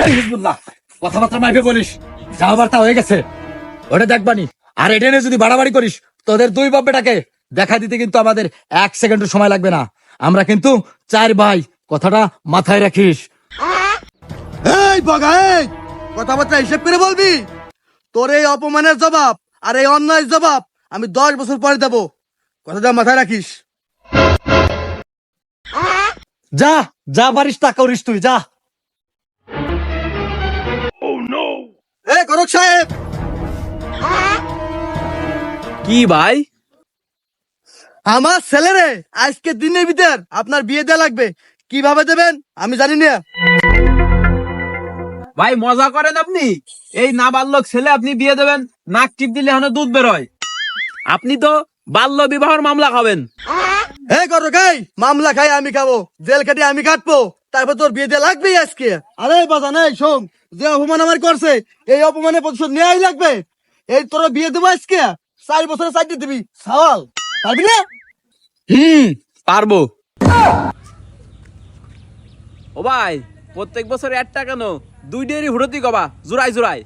এই হিজবুল্লাহ কথাবার্তা মাইফে বলিস যা হয়ে গেছে। ওটা দেখবানি আর এটা নিয়ে যদি বাড়াবাড়ি করিস তোদের দুই বাপ্পেটাকে দেখা দিতে কিন্তু আমাদের এক সেকেন্ড সময় লাগবে না। আমরা কিন্তু চার ভাই কথাটা মাথায় রাখিস। এই বগা এই কথাবার্তা হিসেব করে বলবি? তোর এই অপমানের জবাব আর এই অন্যায়ের জবাব আমি দশ বছর পরে দেবো। কথাটা মাথায় রাখিস। যা যা পারিস তা করিস তুই যা। সাহেব। কি ভাই? আমার ছেলেরে আজকে দিনের ভিতর আপনার বিয়ে দেওয়া লাগবে। কীভাবে দেবেন? আমি জানি না। ভাই মজা করেন আপনি। এই না বাল্যক ছেলে আপনি বিয়ে দেবেন নাক টিপ দিলে এখনও দুধ বেরোয়। আপনি তো বাল্য বিবাহর মামলা খাবেন। এই করো খাই মামলা খাই আমি খাব, জেল খাটি আমি কাটবো তারপর তোর বিয়ে দেওয়া লাগবেই আজকে। আরে বাজা নাই শোন, যে অপমান আমার করছে, এই অপমানের প্রতিশোধ নেওয়াই লাগবে। এই তোর বিয়ে দেবো আজকে, চার বছরে চারটে দিবি, সওয়াল। পারবি না? হুম, পারব। ও ভাই, প্রত্যেক বছর একটা কেন? দুই ডেরি হুড়তি কবা জোড়াই জোড়াই